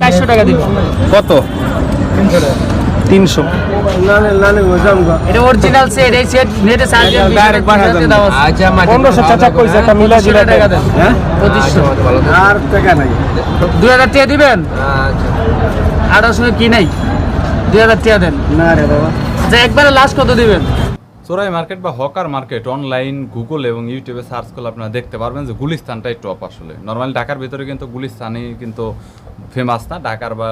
চারশো টাকা দিব। কত? তিনশো। এটা অরিজিনাল সেট এই সেট নেটে সার্চ Direct বানায় দেন। আচ্ছা পনেরোশো চাচা কইছে একটা মিলা দিলে টাকা দেন। হ্যাঁ? পঁচিশশো। আর টাকা নাই। দুই হাজার টাকা দিবেন? আচ্ছা। আঠারোশো কি নাই? দুই হাজার টাকা দেন। না রে বাবা। আচ্ছা একবারে লাস্ট কত দিবেন? চোরাই মার্কেট বা হকার মার্কেট, অনলাইন, গুগল এবং ইউটিউবে সার্চ করলে আপনারা দেখতে পারবেন যে গুলিস্তানটাই টপ আসলে। নর্মালি ঢাকার ভিতরে কিন্তু গুলিস্তানই কিন্তু ফেমাস না, ঢাকার বা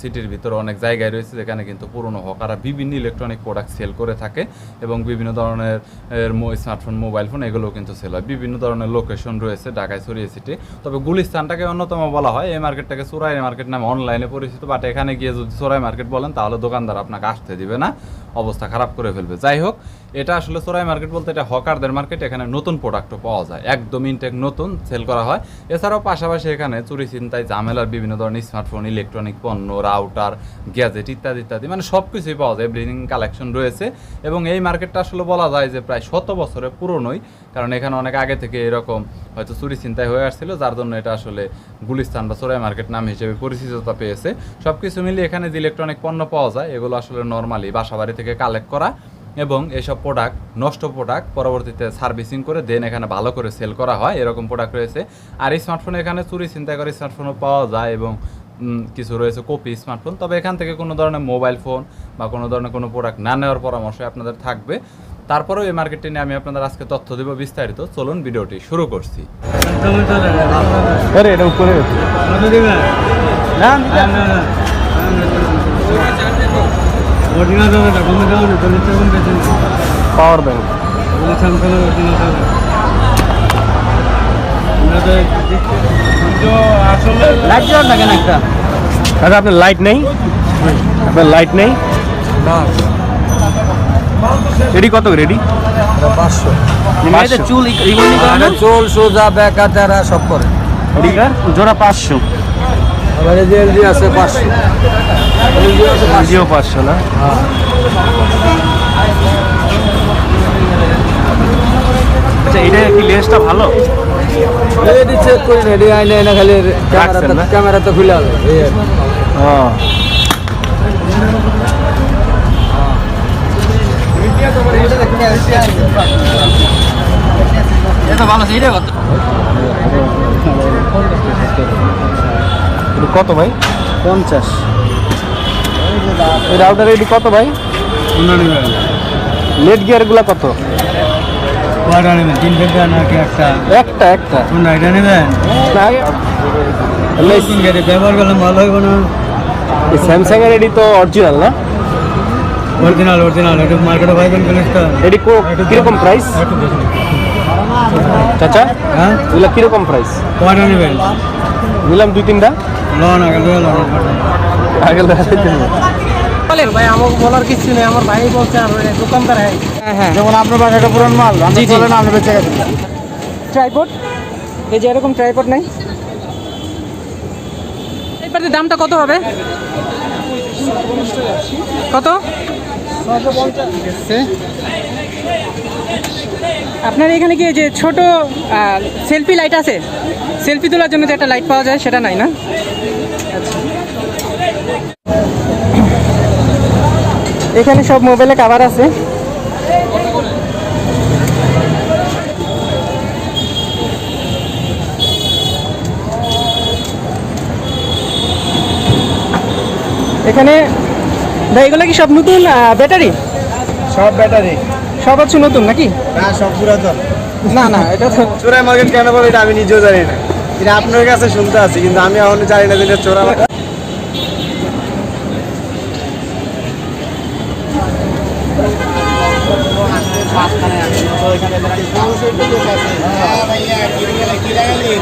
সিটির ভিতরে অনেক জায়গায় রয়েছে যেখানে কিন্তু পুরনো হকাররা বিভিন্ন ইলেকট্রনিক প্রোডাক্ট সেল করে থাকে এবং বিভিন্ন ধরনের স্মার্টফোন মোবাইল ফোন এগুলোও কিন্তু সেল হয়। বিভিন্ন ধরনের লোকেশন রয়েছে ঢাকায় ছড়িয়ে সিটি তবে গুলিস্তানটাকে অন্যতম বলা হয়। এই মার্কেটটাকে চোরাই মার্কেট নামে অনলাইনে পরিচিত বাট এখানে গিয়ে যদি চোরাই মার্কেট বলেন তাহলে দোকানদার আপনাকে আসতে দিবে না। অবস্থা খারাপ করে ফেলবে। যাই হোক, এটা আসলে চোরাই মার্কেট বলতে এটা হকারদের মার্কেট, এখানে নতুন প্রোডাক্টও পাওয়া যায়। একদম ইনটেক নতুন সেল করা হয়। এছাড়াও পাশাপাশি এখানে চুরি চিন্তায় ঝামেলার বিভিন্ন ধরনের স্মার্টফোন ইলেকট্রনিক পণ্য রাউটার গ্যাজেট ইত্যাদি ইত্যাদি মানে সব কিছুই পাওয়া যায়। এভরিথিং কালেকশন রয়েছে। এবং এই মার্কেটটা আসলে বলা যায় যে প্রায় শত বছরের পুরনোই। কারণ এখানে অনেক আগে থেকে এরকম হয়তো চুরি চিন্তায় হয়ে আসছিল, যার জন্য এটা আসলে গুলিস্তান বা চোরাই মার্কেট নাম হিসেবে পরিচিততা পেয়েছে। সব কিছু মিলিয়ে এখানে যে ইলেকট্রনিক পণ্য পাওয়া যায়, এগুলো আসলে নর্মালি বাসাবাড়ি থেকে কালেক্ট করা এবং এসব প্রোডাক্ট নষ্ট প্রোডাক্ট পরবর্তীতে সার্ভিসিং করে দেন এখানে ভালো করে সেল করা হয় এরকম প্রোডাক্ট রয়েছে। আর এই স্মার্টফোন এখানে চুরি চিন্তা করে স্মার্টফোনও পাওয়া যায় এবং কিছু রয়েছে কপি স্মার্টফোন তবে এখান থেকে কোনো ধরনের মোবাইল ফোন বা কোনো ধরনের কোনো প্রোডাক্ট না নেওয়ার পরামর্শ আপনাদের থাকবে। তারপরেও এই মার্কেটটি নিয়ে আমি আপনাদের আজকে তথ্য দেবো বিস্তারিত। চলুন ভিডিওটি শুরু করছি। না। পাওয়ার ব্যাংক লাইট জ্বালান না কেন একটা? আচ্ছা আপনার লাইট নেই? আপনার লাইট নেই? রেডি কত? রেডি পাঁচশো। চুল চোল সোজা ব্যাকা তেরা সব করে। জোড়া পাঁচশো। আছে পাঁচশো। জিও পাঁচশো না? আচ্ছা এটা কি লেন্সটা ভালো? চেক করি না এডি আইনে না খালি ক্যামেরা? ক্যামেরা তো খুলে হবে কত ভাই? পঞ্চাশ। এই রাউটার এটি কত ভাই? নেট গিয়ারগুলো কত? একটা একটা। এটা নেবেন ব্যবহার করলে ভালো হবে না স্যামসাং এর এটি তো অরিজিনাল না? অরিজিনাল অরিজিনাল এটা মার্কেটে পাইবেন জিনিসটা এটি কো- কীরকম প্রাইস চাচা হ্যাঁ? এগুলো কীরকম প্রাইস কয়টা নেবেন নিলাম দুই তিনটা। বলেন ভাই আমাকে বলার কিছু নেই আমার ভাই বলছে আর ওই দোকানদার হ্যাঁ। হ্যাঁ যেমন আপনার একটা পুরান মাল আপনি বেঁচে ট্রাইপড এই যে এরকম ট্রাইপড নাই? দামটা কত হবে? কত? আপনার এখানে কি এই যে ছোট সেলফি লাইট আছে? সেলফি তোলার জন্য যে একটা লাইট পাওয়া যায় সেটা নাই না? আচ্ছা। এখানে সব মোবাইলে কাভার আছে। এখানে ভাই এগুলো কি সব নতুন ব্যাটারি সব ব্যাটারি সব হচ্ছে নতুন নাকি? না সব পুরাতন। না না এটা তো চোরাই মার্কেট কেন বলে এটা আমি নিজেও জানি না। এটা আপনার কাছে শুনতে আছি কিন্তু আমি এখনও জানি না যে এটা চোরা হ্যাঁ ভাইয়া কি কি লাগালি